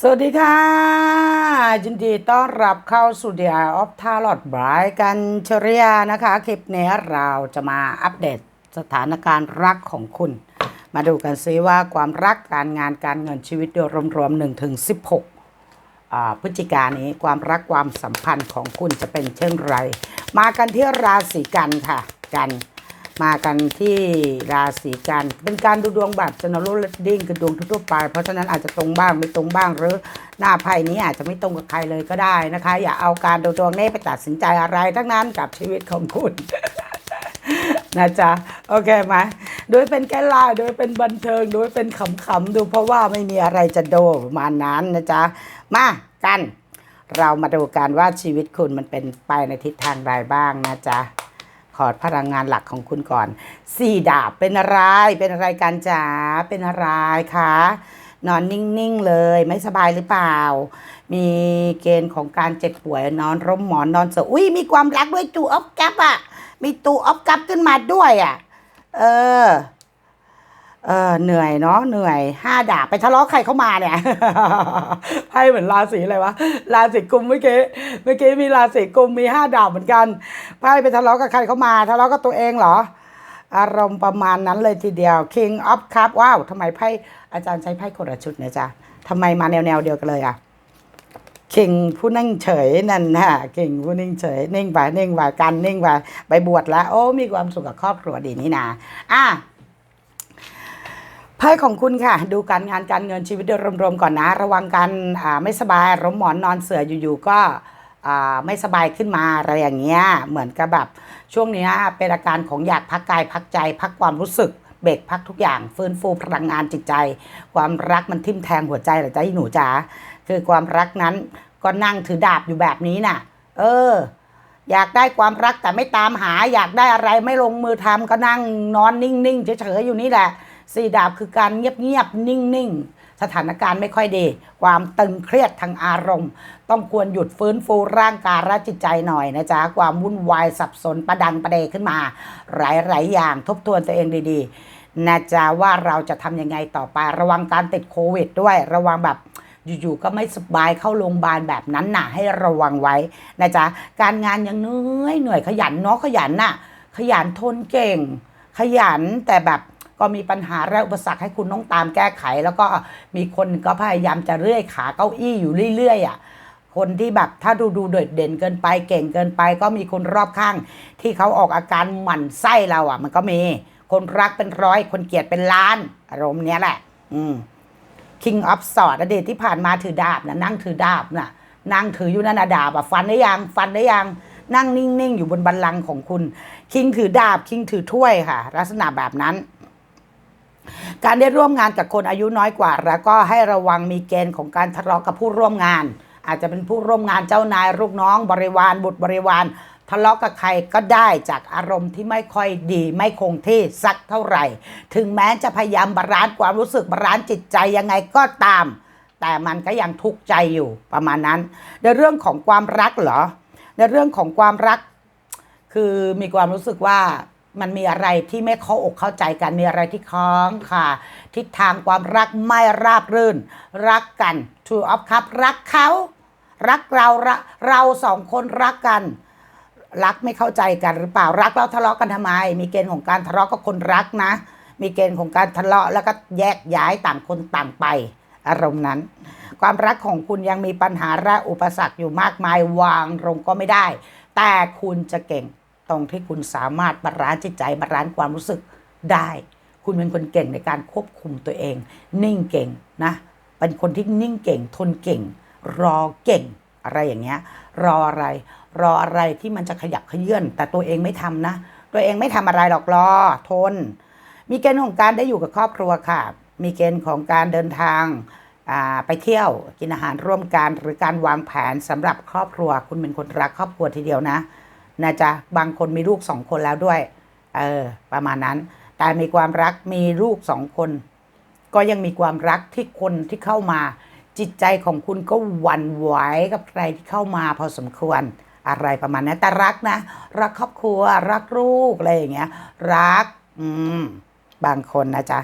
สวัสดีค่ะยินดีต้อนรับเข้าสู่ The Eye of Tarot บายกันชริยานะคะ คลิปนี้เราจะมาอัปเดตสถานการณ์รักของคุณ มาดูกันซิว่าความรักการงานการเงินชีวิตโดยรวมๆ1ถึง16อ่าพฤศจิกายนนี้ความรักความสัมพันธ์ของคุณจะเป็นเช่นไร มากันที่ราศีกันค่ะ กัน มากันที่ราศีกัน เป็นการดูดวงแบบ general reading คือดวงทั่วไป เพราะฉะนั้นอาจจะตรงบ้างไม่ตรงบ้างหรือหน้าไพ่นี้อาจจะไม่ตรงกับใครเลยก็ได้นะคะ อย่าเอาการดูดวงนี้ไปตัดสินใจอะไรทั้งนั้นกับชีวิตของคุณนะจ๊ะโอเคไหมโดยเป็นแค่ล่าโดยเป็นบันเทิง โดยเป็นขำๆดูเพราะว่าไม่มีอะไรจะโดประมาณนั้นนะจ๊ะมากัน เรามาดูกันว่าชีวิตคุณมันเป็นไปในทิศทางใดบ้างนะจ๊ะ ขอพลังงานหลักของคุณก่อนสี่ดาบเป็นอะไร เป็นอะไรกันจ๋าเป็นอะไรคะนอนนิ่ง ๆ เลยไม่สบายหรือเปล่า มีเกณฑ์ของการเจ็บป่วยนอนร่มหมอนนอนเสืออุ้ยมีความรักด้วยตูออฟกับอะ มีตูออฟกับขึ้นมาด้วยอะ เออ เออเหนื่อยเนาะเหนื่อยห้าดาบไปทะเลาะใครเข้ามาเนี่ยไพ่เหมือนราศีอะไรวะราศีกุมเมื่อกี้เมื่อกี้มีราศีกุมมีห้าดาบเหมือนกันไพ่ไปทะเลาะกับใครเข้ามา ทะเลาะกับตัวเองเหรอ อารมณ์ประมาณนั้นเลยทีเดียว King of Cup ว้าวทำไมไพ่อาจารย์ใช้ไพ่คนละชุดเนี่ยจ๊ะทำไมมาแนวแนวเดียวกันเลยอะคิงผู้นิ่งเฉยนั่นนะคิงผู้นิ่งเฉยนิ่งไปนิ่งไปกันนิ่งไปไปบวชแล้ว โอ้มีความสุขกับครอบครัวดีนี่นาอะ ไพ่ของคุณค่ะ ดูการงานการเงินชีวิตโดยรวมๆก่อนนะ ระวังการไม่สบายร่มหมอนนอนเสืออยู่ๆก็ไม่สบายขึ้นมาอะไรอย่างเงี้ยเหมือนกับแบบช่วงนี้เป็นอาการของอยากพักกายพักใจ พักความรู้สึกเบรกพักทุกอย่างฟื้นฟูพลังงานจิตใจ ความรักมันทิ่มแทงหัวใจหรอจ๊ะที่หนูจ๋าคือความรักนั้นก็นั่งถือดาบอยู่แบบนี้น่ะ เออ อยากได้ความรักแต่ไม่ตามหา อยากได้อะไรไม่ลงมือทำก็นั่งนอนนิ่งๆเฉยๆอยู่นี่แหละ สี่ดาบคือการเงียบๆนิ่งๆ สถานการณ์ไม่ค่อยดี ความตึงเครียดทางอารมณ์ ต้องควรหยุดฟื้นฟูร่างกายและจิตใจหน่อยนะจ๊ะ ความวุ่นวายสับสนประดังประเดขึ้นมา หลายๆ อย่างทบทวนตัวเองดีๆนะจ๊ะว่าเราจะทำยังไงต่อไประวังการติดโควิดด้วยระวังแบบอยู่ๆก็ไม่สบายเข้าโรงพยาบาลแบบนั้นน่ะ ให้ระวังไว้นะจ๊ะการงานยังเหนื่อยเหนื่อยขยันเนาะขยันน่ะ ขยันทนเก่ง ขยันแต่แบบ ก็มีปัญหาและอุปสรรคให้คุณต้องตามแก้ไข แล้วก็มีคนก็พยายามจะเลื่อยขาเก้าอี้อยู่เรื่อยๆอะคนที่แบบถ้าดูดูโดดเด่นเกินไปเก่งเกินไป ก็มีคนรอบข้าง ที่เขาออกอาการหมั่นไส้เราอะ มันก็มีคนรักเป็นร้อยคนเกลียดเป็นล้าน อารมณ์เนี้ยแหละ อืม King of Swords อดีตที่ผ่านมาถือดาบนะนั่งถือดาบนะนั่งถืออยู่นั่นนะดาบอะฟันได้ยังฟันได้ยังนั่งนิ่งๆ อยู่บนบัลลังก์ของคุณ คิงถือดาบคิงถือถ้วยค่ะ ลักษณะแบบนั้น การได้ร่วมงานกับคนอายุน้อยกว่า แล้วก็ให้ระวังมีเกณฑ์ของการทะเลาะกับผู้ร่วมงาน อาจจะเป็นผู้ร่วมงานเจ้านายลูกน้อง บริวารบุตรบริวาร ทะเลาะกับใครก็ได้จากอารมณ์ที่ไม่ค่อยดี ไม่คงที่สักเท่าไหร่ ถึงแม้จะพยายามบาลานซ์ความรู้สึกบาลานซ์จิตใจยังไงก็ตาม แต่มันก็ยังทุกข์ใจอยู่ประมาณนั้น ในเรื่องของความรักเหรอในเรื่องของความรัก คือมีความรู้สึกว่า มันมีอะไรที่ไม่เข้าอกเข้าใจกันมีอะไรที่คล้องค่ะ ทิศทางความรักไม่ราบรื่น รักกัน True of Cup รักเขา รักเราเราเราสองคนรักกัน รักไม่เข้าใจกันหรือเปล่ารักแล้วทะเลาะกันทำไม มีเกณฑ์ของการทะเลาะกับคนรักนะ มีเกณฑ์ของการทะเลาะแล้วก็แยกย้ายต่างคนต่างไป อารมณ์นั้น ความรักของคุณยังมีปัญหาและอุปสรรคอยู่มากมายวางลงก็ไม่ได้ แต่คุณจะเก่ง ตรงที่คุณสามารถบาลานซ์จิตใจบาลานซ์ความรู้สึกได้ คุณเป็นคนเก่งในการควบคุมตัวเอง นิ่งเก่งนะ เป็นคนที่นิ่งเก่ง ทนเก่ง รอเก่ง อะไรอย่างเงี้ย รออะไร รออะไรที่มันจะขยับขยื่นแต่ตัวเองไม่ทำนะ ตัวเองไม่ทำอะไรหรอกรอ ทน มีเกณฑ์ของการได้อยู่กับครอบครัวค่ะ มีเกณฑ์ของการเดินทางไปเที่ยวกินอาหารร่วมกันหรือการวางแผนสำหรับครอบครัว คุณเป็นคนรักครอบครัวทีเดียวนะ นะจ๊ะบางคนมีลูกสองคนแล้วด้วย เออ ประมาณนั้น แต่มีความรักมีลูกสองคน ก็ยังมีความรักที่คนที่เข้ามา จิตใจของคุณก็หวั่นไหวกับใครที่เข้ามาพอสมควรอะไรประมาณนั้นแต่รักนะ รักครอบครัว รักลูกอะไรอย่างเงี้ย รัก อืม บางคนนะจ๊ะ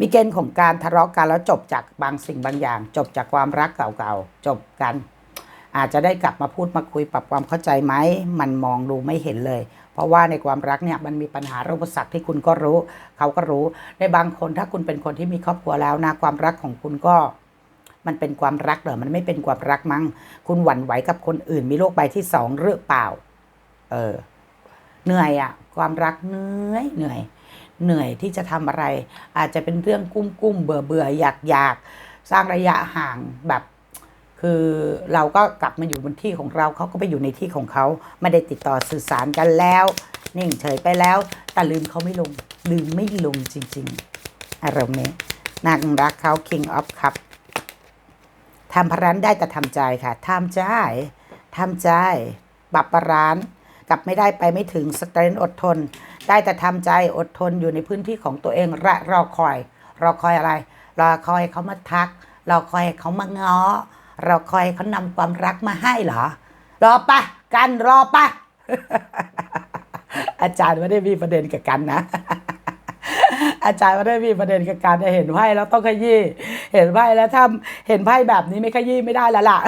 มีเกณฑ์ของการทะเลาะกันแล้วจบจากบางสิ่งบางอย่าง จบจากความรักเก่าๆจบกัน อาจจะได้กลับมาพูดมาคุยปรับความเข้าใจไหมมันมองดูไม่เห็นเลย เพราะว่าในความรักเนี่ยมันมีปัญหาอุปสรรคที่คุณก็รู้ เขาก็รู้ ในบางคนถ้าคุณเป็นคนที่มีครอบครัวแล้วนะความรักของคุณก็มันเป็นความรักเหรอ มันไม่เป็นความรักมั้ง คุณหวั่นไหวกับคนอื่น มีโรคใบที่สองหรือเปล่า เออ เหนื่อยอะความรักเหนื่อย เหนื่อย เหนื่อยที่จะทำอะไร อาจจะเป็นเรื่องกุ้มกุ้มเบื่อเบื่ออยากอยากสร้างระยะห่างแบบ คือเราก็กลับมาอยู่บนที่ของเราเขาก็ไปอยู่ในที่ของเขาไม่ได้ติดต่อสื่อสารกันแล้วนิ่งเฉยไปแล้ว แต่ลืมเขาไม่ลง ลืมไม่ลงจริง ๆ อารมณ์นี้นางรักเขา King of Cup ทำพรันได้แต่ทำใจค่ะทำใจทำใจปรับประรานกลับไม่ได้ไปไม่ถึงสเตรนอดทน ได้แต่ทำใจอดทนอยู่ในพื้นที่ของตัวเองและรอคอย รอคอยอะไร รอคอยเขามาทัก รอคอยเขามาง้อ เรอคอยเขานำความรักมาให้เหรอ รอปะกันรอปะอาจารย์ไม่ได้มีประเด็นกับกันนะ อาจารย์ไม่ได้มีประเด็นกับการจะเห็นไพ่แล้วต้องขยี้ เห็นไพ่แล้วถ้าเห็นไพ่แบบนี้ไม่ขยี้ไม่ได้แล้วล่ะ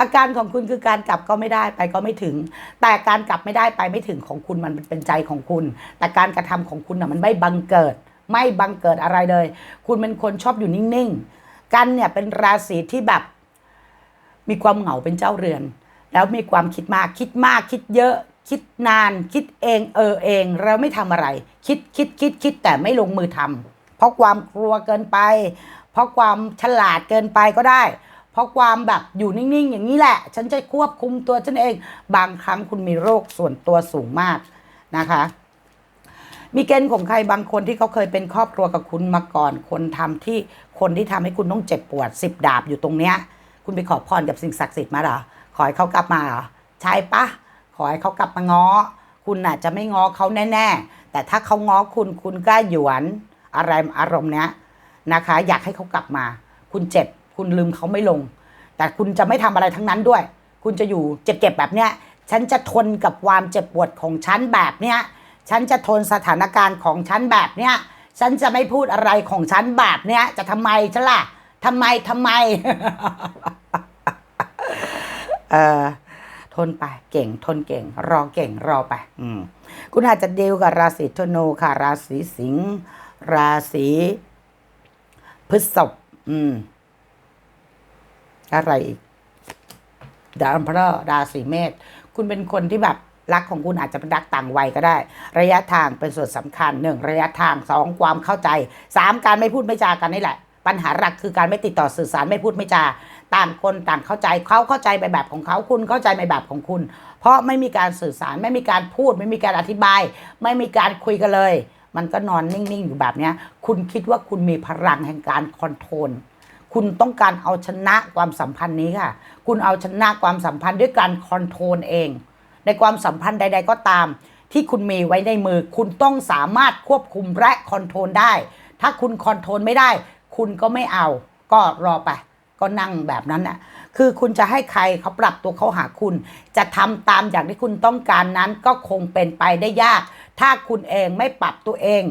อาการของคุณคือการกลับก็ไม่ได้ไปก็ไม่ถึง แต่การกลับไม่ได้ไปไม่ถึงของคุณมันเป็นใจของคุณ แต่การกระทำของคุณน่ะมันไม่บังเกิด ไม่บังเกิดอะไรเลย คุณเป็นคนชอบอยู่นิ่งๆ กันเนี่ยเป็นราศีที่แบบ มีความเหงาเป็นเจ้าเรือน แล้วมีความคิดมากคิดมากคิดเยอะ คิดนาน คิดเอง เออเอง เราไม่ทำอะไร คิดคิดคิดคิดแต่ไม่ลงมือทำเพราะความกลัวเกินไป เพราะความฉลาดเกินไปก็ได้ เพราะความแบบอยู่นิ่งๆ อย่างนี้แหละ ฉันจะควบคุมตัวฉันเอง บางครั้งคุณมีโรคส่วนตัวสูงมากนะคะ มีเกณฑ์ของใครบางคนที่เขาเคยเป็นครอบครัวกับคุณมาก่อน คนทำที่คนที่ทำให้คุณต้องเจ็บปวดสิบดาบอยู่ตรงเนี้ย คุณไปขอพรกับสิ่งศักดิ์สิทธิ์มาเหรอขอให้เขากลับมาเหรอใช่ปะขอให้เขากลับมาง้อ คุณน่ะจะไม่ง้อเขาแน่ ๆ แต่ถ้าเขาง้อคุณคุณก็หยวนอะไรอารมณ์เนี้ยนะคะ อยากให้เขากลับมา คุณเจ็บ คุณลืมเขาไม่ลง แต่คุณจะไม่ทำอะไรทั้งนั้นด้วย คุณจะอยู่เจ็บๆแบบเนี้ยฉันจะทนกับความเจ็บปวดของฉันแบบเนี้ย ฉันจะทนสถานการณ์ของฉันแบบเนี้ย ฉันจะไม่พูดอะไรของฉันแบบเนี้ย จะทำไมฉันล่ะทำไมทำไม เออทนไปเก่ง ทนเก่ง รอเก่งรอไป อืมคุณอาจจะเดีลกับราศีธนูค่ะ ราศีสิงห์ราศีพฤษภอืม อะไรอีกดาวพระราศีเมษคุณเป็นคนที่แบบ รักของคุณอาจจะเป็นรักต่างวัยก็ได้ ระยะทางเป็นส่วนสำคัญหนึ่งระยะทางสองความเข้าใจสามการไม่พูดไม่จากันนี่แหละ ปัญหาหลักคือการไม่ติดต่อสื่อสารไม่พูดไม่จา ต่างคนต่างเข้าใจเขาเข้าใจไปแบบของเขาคุณเข้าใจในแบบของคุณ เพราะไม่มีการสื่อสารไม่มีการพูด ไม่มีการอธิบาย ไม่มีการคุยกันเลย มันก็นอนนิ่งๆอยู่แบบนี้คุณคิดว่าคุณมีพลังแห่งการคอนโทรลคุณต้องการเอาชนะความสัมพันธ์นี้ค่ะ คุณเอาชนะความสัมพันธ์ด้วยการคอนโทรลเอง ในความสัมพันธ์ใด ๆ ก็ตาม ที่คุณมีไว้ในมือ คุณต้องสามารถควบคุมและคอนโทรลได้ ถ้าคุณคอนโทรลไม่ได้ คุณก็ไม่เอา ก็รอไปก็นั่งแบบนั้นน่ะ คือคุณจะให้ใครเขาปรับตัวเขาหาคุณ จะทำตามอย่างที่คุณต้องการนั้นก็คงเป็นไปได้ยาก ถ้าคุณเองไม่ปรับตัวเอง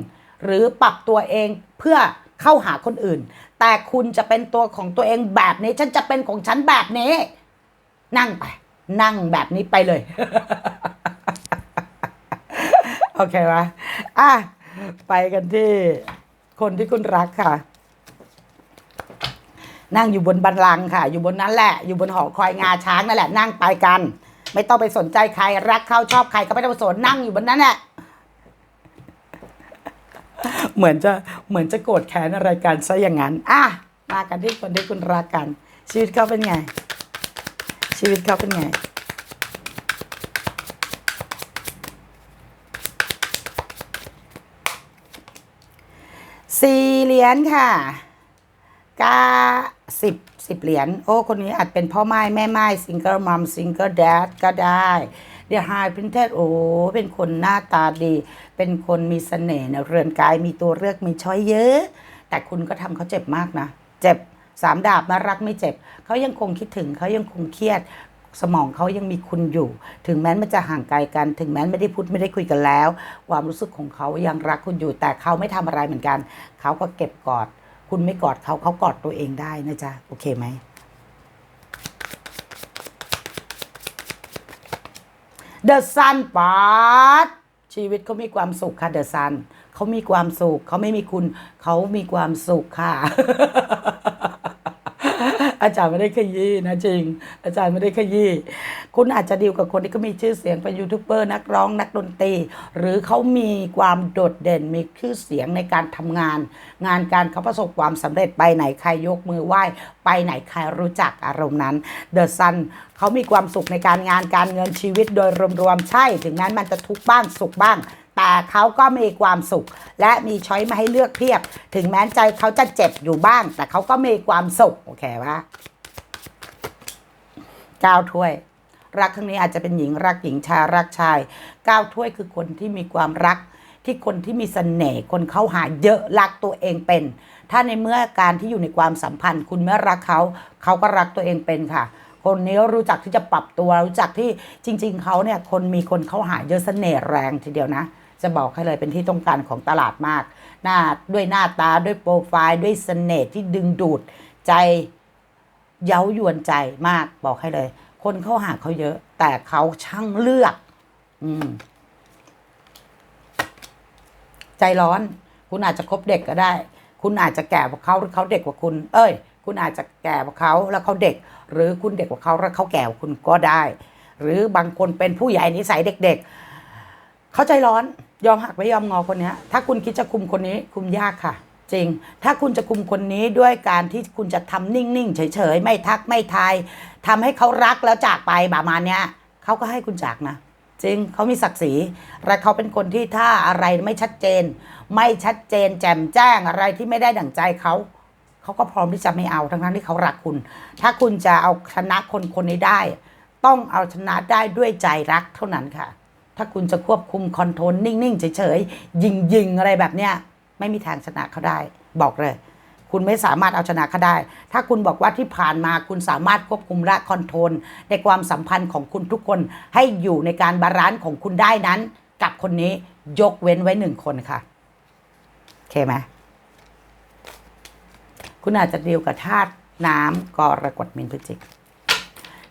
หรือปรับตัวเองเพื่อเข้าหาคนอื่น แต่คุณจะเป็นตัวของตัวเองแบบนี้ ฉันจะเป็นของฉันแบบนี้ นั่งไป นั่งแบบนี้ไปเลย โอเคไหมอะ ไปกันที่คนที่คุณรักค่ะ นั่งอยู่บนบันลังค่ะ อยู่บนนั้นแหละ อยู่บนหอคอยงาช้างนั่นแหละ นั่งไปกัน ไม่ต้องไปสนใจใคร รักเขาชอบใครก็ไม่ต้องสนนั่งอยู่บนนั้นแหละเหมือนจะเหมือนจะโกรธแค้นอะไรกันซะอย่างนั้น อะ มากันที่คนที่คุณรักกัน ชีวิตเขาเป็นไง ชีวิตเขาเป็นไง สี่เหรียญค่ะกาสิบสิบเหรียญ โอ้ คนนี้อาจเป็นพ่อไม้แม่ไม้ซิงเกิลมัมซิงเกิลแดดก็ได้เดี๋ยวไฮพินเทสโอ้เป็นคนหน้าตาดี เป็นคนมีเสน่ห์นะเรือนกายมีตัวเลือกมีช้อยเยอะ แต่คุณก็ทำเขาเจ็บมากนะ เจ็บ สามดาบมารักไม่เจ็บ เขายังคงคิดถึงเขายังคงเครียด สมองเขายังมีคุณอยู่ ถึงแม้มันจะห่างไกลกัน ถึงแม้ไม่ได้พูดไม่ได้คุยกันแล้ว ความรู้สึกของเขายังรักคุณอยู่ แต่เขาไม่ทำอะไรเหมือนกัน เขาก็เก็บกอด คุณไม่กอดเขาเขากอดตัวเองได้นะจ๊ะโอเคไหม The Sun ปาดชีวิตเขามีความสุขค่ะ The Sun เขามีความสุขเขาไม่มีคุณ เขามีความสุขค่ะ อาจารย์ไม่ได้ขยี้นะจริง อาจารย์ไม่ได้ขยี้คุณอาจจะดีลกับคนที่เขามีชื่อเสียงเป็นยูทูบเบอร์นักร้องนักดนตรี หรือเขามีความโดดเด่นมีชื่อเสียงในการทำงาน งานการเขาประสบความสำเร็จไปไหนใครยกมือไหว้ ไปไหนใครรู้จักอารมณ์นั้นเดอะซันเขามีความสุขในการงานการเงินชีวิตโดยรวมๆใช่ ถึงนั้นมันจะทุกข์บ้างสุขบ้าง แต่เขาก็มีความสุข และมีช้อยมาให้เลือกเพียบ ถึงแม้ใจเขาจะเจ็บอยู่บ้าง แต่เขาก็มีความสุข โอเคปะเก้าถ้วย รักครั้งนี้อาจจะเป็นหญิงรักหญิงชายรักชายเก้าถ้วยคือคนที่มีความรักที่คนที่มีเสน่ห์คนเข้าหาเยอะรักตัวเองเป็น ถ้าในเมื่อการที่อยู่ในความสัมพันธ์ คุณไม่รักเขา เขาก็รักตัวเองเป็นค่ะ คนนี้รู้จักที่จะปรับตัวรู้จักที่จริง ๆเขาเนี่ยคนมีคนเข้าหาเยอะเสน่ห์แรงทีเดียวนะ จะบอกให้เลยเป็นที่ต้องการของตลาดมาก หน้าด้วยหน้าตาด้วยโปรไฟล์ ด้วยเสน่ห์ที่ดึงดูดใจเย้ายวนใจมากบอกให้เลย คนเข้าหาเขาเยอะ แต่เขาช่างเลือก อืม ใจร้อน คุณอาจจะคบเด็กก็ได้ คุณอาจจะแก่กว่าเขาหรือเขาเด็กกว่าคุณ เอ้ย คุณอาจจะแก่กว่าเขาแล้วเขาเด็ก หรือคุณเด็กกว่าเขาแล้วเขาแก่กว่าคุณก็ได้ หรือบางคนเป็นผู้ใหญ่นิสัยเด็ก ๆ เขาใจร้อน ยอมหักไม่ยอมงอคนนี้ถ้าคุณคิดจะคุมคนนี้คุมยากค่ะ จริง ถ้าคุณจะคุมคนนี้ด้วยการที่คุณจะทำนิ่งๆ เฉยๆ ไม่ทักไม่ทายทำให้เขารักแล้วจากไปประมาณเนี้ยเขาก็ให้คุณจากนะจริงเขามีศักดิ์ศรีและเขาเป็นคนที่ถ้าอะไรไม่ชัดเจน ไม่ชัดเจน แจ่มแจ้งอะไรที่ไม่ได้ดั่งใจเขาเขาก็พร้อมที่จะไม่เอาทั้งทั้งๆที่เขารักคุณ ถ้าคุณจะเอาชนะคนคนนี้ได้ ต้องเอาชนะได้ด้วยใจรักเท่านั้นค่ะ ถ้าคุณจะควบคุมคอนโทรลนิ่ง ๆ เฉยๆ ยิง ๆ อะไรแบบเนี้ยไม่มีทางชนะเขาได้ บอกเลย คุณไม่สามารถเอาชนะเขาได้ ถ้าคุณบอกว่าที่ผ่านมาคุณสามารถควบคุมและคอนโทรลในความสัมพันธ์ของคุณทุกคนให้อยู่ในการบาลานซ์ของคุณได้นั้น กับคนนี้ยกเว้นไว้หนึ่งคนค่ะโอเคไหมคุณอาจจะเดีลกับธาตุน้ำกรกฎมินพฤจิก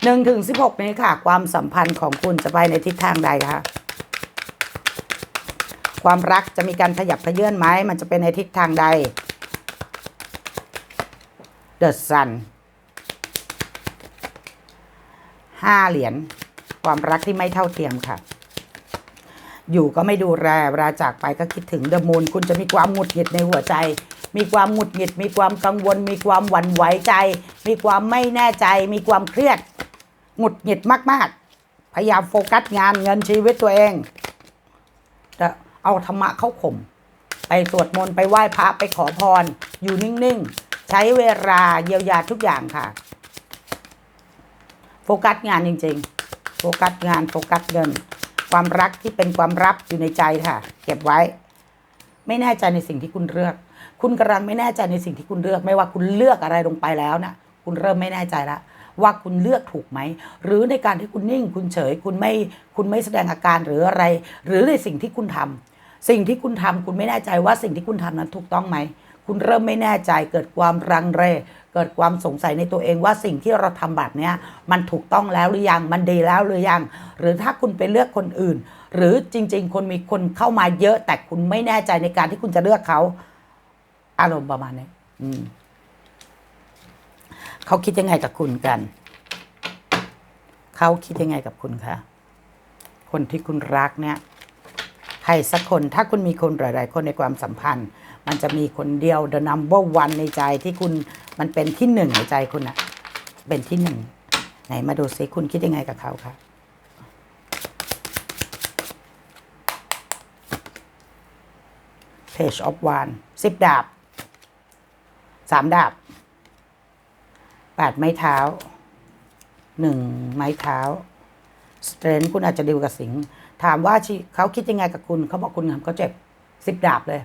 หนึ่งถึงสิบหกนี้ค่ะ ความสัมพันธ์ของคุณจะไปในทิศทางใดคะความรักจะมีการขยับขยื่นไหมมันจะเป็นในทิศทางใด The Sun ห้าเหรียญความรักที่ไม่เท่าเทียมค่ะ อยู่ก็ไม่ดูแลเวลาจากไปก็คิดถึงเดอะมูนคุณจะมีความหงุดหงิดในหัวใจ มีความหงุดหงิด มีความกังวล มีความหวั่นไหวใจ มีความไม่แน่ใจ มีความเครียด หงุดหงิดมาก ๆ พยายามโฟกัสงานเงินชีวิตตัวเองแต่เอาธรรมะเข้าข่มไปสวดมนต์ไปไหว้พระไปขอพร อยู่นิ่ง ๆ ใช้เวลาเยียวยาทุกอย่างค่ะ โฟกัสงานจริง ๆ โฟกัสงานโฟกัสเงิน ความรักที่เป็นความลับอยู่ในใจค่ะ เก็บไว้ ไม่แน่ใจในสิ่งที่คุณเลือก คุณกำลังไม่แน่ใจในสิ่งที่คุณเลือก ไม่ว่าคุณเลือกอะไรลงไปแล้วนะคุณเริ่มไม่แน่ใจแล้ว ว่าคุณเลือกถูกไหม หรือในการที่คุณนิ่ง คุณเฉย คุณไม่คุณไม่แสดงอาการหรืออะไร หรือในสิ่งที่คุณทำสิ่งที่คุณทำคุณไม่แน่ใจว่าสิ่งที่คุณทำนั้นถูกต้องไหมคุณเริ่มไม่แน่ใจเกิดความรังเรเกิดความสงสัยในตัวเองว่าสิ่งที่เราทำแบบเนี้ยมันถูกต้องแล้วหรือยังมันดีแล้วหรือยัง หรือถ้าคุณไปเลือกคนอื่น หรือจริง ๆ คนมีคนเข้ามาเยอะแต่คุณไม่แน่ใจในการที่คุณจะเลือกเขาอารมณ์ประมาณนี้อืม เขาคิดยังไงกับคุณกัน เขาคิดยังไงกับคุณคะ คนที่คุณรักเนี่ย ใครสักคน ถ้าคุณมีคนหลาย ๆ คนในความสัมพันธ์ มันจะมีคนเดียว the number one ในใจที่คุณ มันเป็นที่หนึ่งในใจคุณอะเป็นที่หนึ่ง ไหนมาดูซิคุณคิดยังไงกับเขาคะ Page of One สิบดาบสามดาบ แปดไม้เท้าหนึ่งไม้เท้าสเตรนคุณอาจจะดิวกับสิงถามว่าเขาคิดยังไงกับคุณ เขาบอกคุณทำเขาเจ็บสิบดาบเลย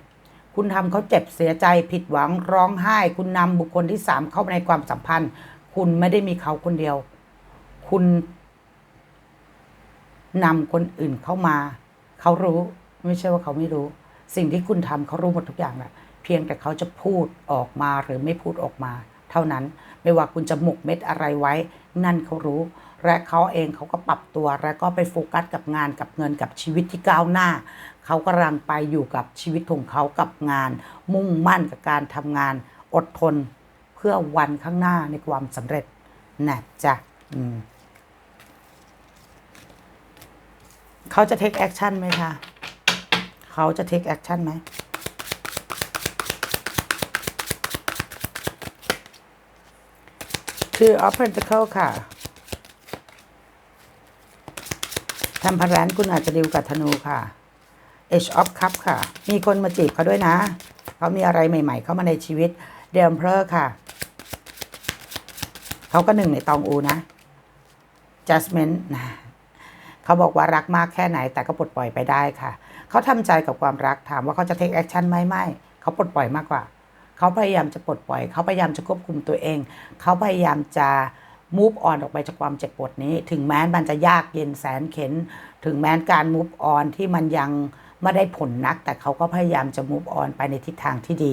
คุณทำเขาเจ็บเสียใจผิดหวังร้องไห้ คุณนำบุคคลที่สามเข้ามาในความสัมพันธ์ คุณไม่ได้มีเขาคนเดียว คุณนำคนอื่นเข้ามา เขารู้ไม่ใช่ว่าเขาไม่รู้ สิ่งที่คุณทำเขารู้หมดทุกอย่างแหละเพียงแต่เขาจะพูดออกมาหรือไม่พูดออกมา ท่านั้น ไม่ว่าคุณจะหมกเม็ดอะไรไว้ นั่นเขารู้ และเขาเองเขาก็ปรับตัวและก็ไปโฟกัสกับงานกับเงินกับชีวิตที่ก้าวหน้า เขากำลังไปอยู่กับชีวิตของเขากับงาน มุ่งมั่นกับการทำงาน อดทน เพื่อวันข้างหน้าในความสำเร็จนะจ๊ะเขาจะ take action ไหมคะ เขาจะ take action ไหม คือ of pentacle ค่ะทำพลันคุณอาจจะดิวกับธนูค่ะ Age of Cup ค่ะ มีคนมาจีบเขาด้วยนะ เขามีอะไรใหม่ ๆ เข้ามาในชีวิตเดมเพลอร์ค่ะ เขาก็หนึ่งในตองอูนะ Judgment นะเขาบอกว่ารักมากแค่ไหนแต่ก็ปลดปล่อยไปได้ค่ะ เขาทำใจกับความรักถามว่าเขาจะ take action ไหมไม่ เขาปลดปล่อยมากกว่า เขาพยายามจะปลดปล่อย เขาพยายามจะควบคุมตัวเอง เขาพยายามจะ move on ออกไปจากความเจ็บปวดนี้ ถึงแม้มันจะยากเย็นแสนเข็น ถึงแม้การ move on ที่มันยังไม่ได้ผลนัก แต่เขาก็พยายามจะ move on ไปในทิศทางที่ดี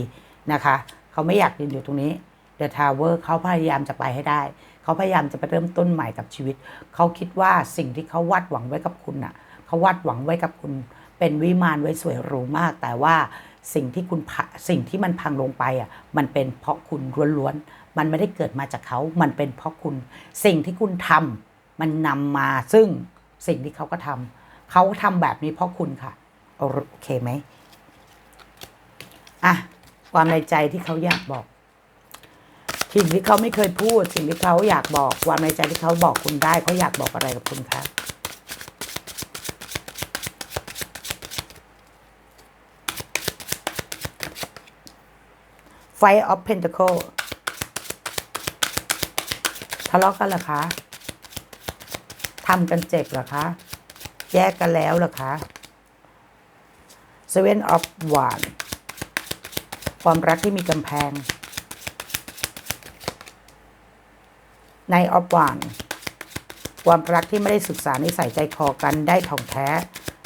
นะคะ เขาไม่อยากยืนอยู่ตรงนี้ The Tower เขาพยายามจะไปให้ได้ เขาพยายามจะไปเริ่มต้นใหม่กับชีวิต เขาคิดว่าสิ่งที่เขาวาดหวังไว้กับคุณน่ะ เขาวาดหวังไว้กับคุณ เป็นวิมานไว้สวยหรูมาก แต่ว่า สิ่งที่คุณสิ่งที่มันพังลงไปอะมันเป็นเพราะคุณล้วนๆมันไม่ได้เกิดมาจากเขา มันเป็นเพราะคุณ สิ่งที่คุณทำมันนำมาซึ่งสิ่งที่เขาก็ทำเขาทำแบบนี้เพราะคุณค่ะโอเคไหมอะความในใจที่เขาอยากบอกสิ่งที่เขาไม่เคยพูด สิ่งที่เขาอยากบอก ความในใจที่เขาบอกคุณได้เขาอยากบอกอะไรกับคุณคะ Five of Pentacle ทะเลาะกันเหรอคะทำกันเจ็บเหรอคะ แยกกันแล้วเหรอคะ Seven of Wands ความรักที่มีกำแพงในออฟวานความรักที่ไม่ได้ศึกษานิสัยใจคอกันได้ท่องแท้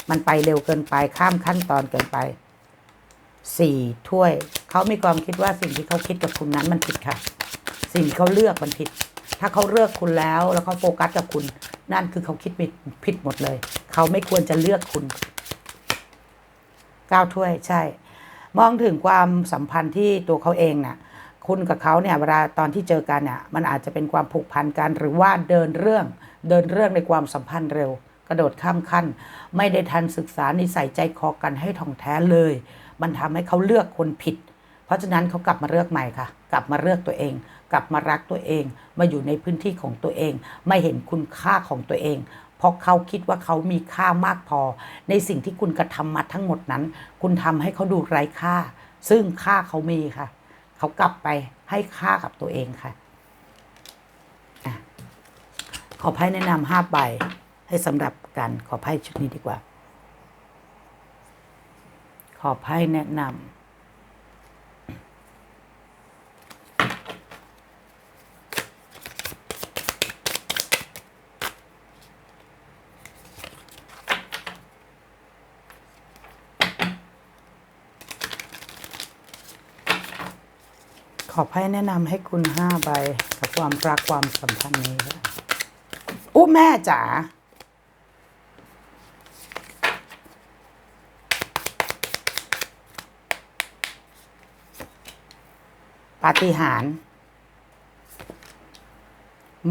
มันไปเร็วเกินไปข้ามขั้นตอนเกินไป สี่ถ้วย เขามีความคิดว่าสิ่งที่เขาคิดกับคุณนั้นมันผิดค่ะ สิ่งที่เขาเลือกมันผิด ถ้าเขาเลือกคุณแล้วแล้วเขาโฟกัสกับคุณ นั่นคือเขาคิดผิดผิดหมดเลย เขาไม่ควรจะเลือกคุณเก้าถ้วยใช่ มองถึงความสัมพันธ์ที่ตัวเขาเองน่ะคุณกับเขาเนี่ยเวลาตอนที่เจอกันเนี่ยมันอาจจะเป็นความผูกพันกันหรือว่าเดินเรื่อง เดินเรื่องในความสัมพันธ์เร็ว กระโดดข้ามขั้น ไม่ได้ทันศึกษานิสัยใจคอกันให้ท่องแท้เลย มันทำให้เขาเลือกคนผิด เพราะฉะนั้นเขากลับมาเลือกใหม่ค่ะ กลับมาเลือกตัวเอง กลับมารักตัวเอง มาอยู่ในพื้นที่ของตัวเอง ไม่เห็นคุณค่าของตัวเอง เพราะเขาคิดว่าเขามีค่ามากพอ ในสิ่งที่คุณกระทำมาทั้งหมดนั้น คุณทำให้เขาดูไร้ค่า ซึ่งค่าเขามีค่ะ เขากลับไปให้ค่ากับตัวเองค่ะอะขอไพ่แนะนำห้าใบให้สำหรับกันขอไพ่ชุดนี้ดีกว่า ขอไพ่แนะนำขอไพ่แนะนำให้คุณห้าใบกับความรักความสัมพันธ์นี้อู้แม่จ๋า ฏิหาริย์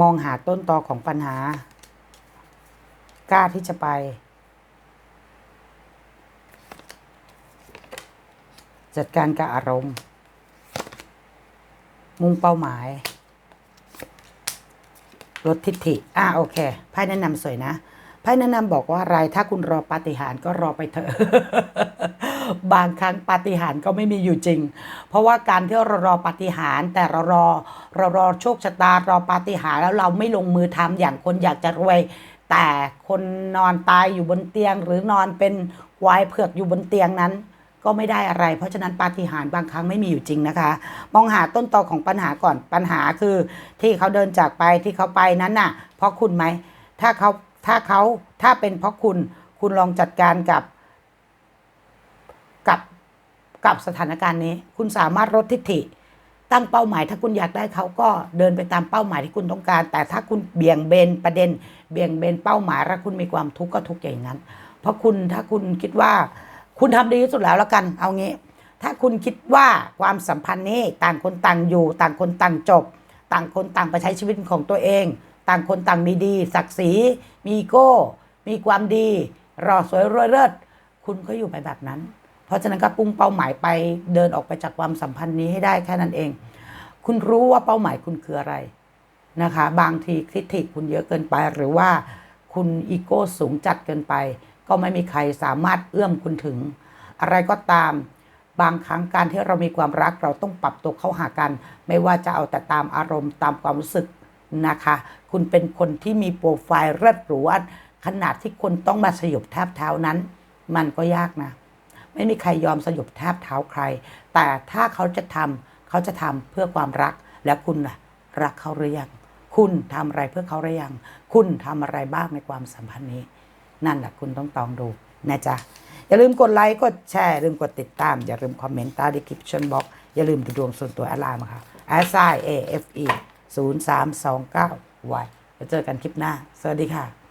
มองหาต้นตอของปัญหา กล้าที่จะไป จัดการกับอารมณ์ มุ่งเป้าหมาย ลดทิฐิ อ่าโอเคไพ่แนะนำสวยนะไพ่แนะนำบอกว่าอะไรถ้าคุณรอปาฏิหาริย์ก็รอไปเถอะ บางครั้งปาฏิหาริย์ก็ไม่มีอยู่จริง เพราะว่าการที่เรารอปาฏิหาริย์แต่เรารอเรารอโชคชะตารอปาฏิหาริย์แล้วเราไม่ลงมือทำอย่างคนอยากจะรวย แต่คนนอนตายอยู่บนเตียง หรือนอนเป็นวายเผือกอยู่บนเตียงนั้นก็ไม่ได้อะไร เพราะฉะนั้นปาฏิหาริย์บางครั้งไม่มีอยู่จริงนะคะ มองหาต้นตอของปัญหาก่อนปัญหาคือ ที่เขาเดินจากไปที่เขาไปนั้นน่ะ เพราะคุณไหมถ้าเขาถ้าเขาถ้าเป็นเพราะคุณคุณลองจัดการกับ กับสถานการณ์นี้ คุณสามารถลดทิฐิ ตั้งเป้าหมาย ถ้าคุณอยากได้เขาก็เดินไปตามเป้าหมายที่คุณต้องการ แต่ถ้าคุณเบี่ยงเบนประเด็น เบี่ยงเบนเป้าหมายแล้วคุณมีความทุกข์ก็ทุกข์อย่างนั้น เพราะคุณถ้าคุณคิดว่า คุณทำดีที่สุดแล้วแล้วกัน เอางี้ ถ้าคุณคิดว่าความสัมพันธ์นี้ต่างคนต่างอยู่ ต่างคนต่างจบ ต่างคนต่างไปใช้ชีวิตของตัวเอง ต่างคนต่างมีดี ศักดิ์ศรีมีอีโก้ มีความดีรอสวยรวยเลิศคุณก็อยู่ไปแบบนั้น เพราะฉะนั้นก็ปุ่งเป้าหมายไปเดินออกไปจากความสัมพันธ์นี้ให้ได้แค่นั้นเอง คุณรู้ว่าเป้าหมายคุณคืออะไรนะคะ บางทีทิฐิคุณเยอะเกินไป หรือว่าคุณอีโก้สูงจัดเกินไป ก็ไม่มีใครสามารถเอื้อมคุณถึง อะไรก็ตามบางครั้งการที่เรามีความรักเราต้องปรับตัวเข้าหากัน ไม่ว่าจะเอาแต่ตามอารมณ์ตามความรู้สึกนะคะ คุณเป็นคนที่มีโปรไฟล์เลิศหรูอันขนาดที่คนต้องมาสยบแทบเท้านั้น มันก็ยากนะ ไม่มีใครยอมสยบแทบเท้าใคร แต่ถ้าเขาจะทำเขาจะทำเพื่อความรักแล้วคุณล่ะรักเขาหรือยังคุณทำอะไรเพื่อเขาหรือยังคุณทำอะไรบ้างในความสัมพันธ์นี้ นั่นแหละคุณต้องตองดูนะจ๊ะอย่าลืมกดไลค์กดแชร์อย่าลืมกดติดตาม อย่าลืมคอมเมนต์ใต้ดีคริปชั่นบล็อกอย่าลืมดูดวงส่วนตัวแอลไลน์มาค่ะ s i a f e 0 3 2 9 y แล้วเจอกันคลิปหน้า สวัสดีค่ะ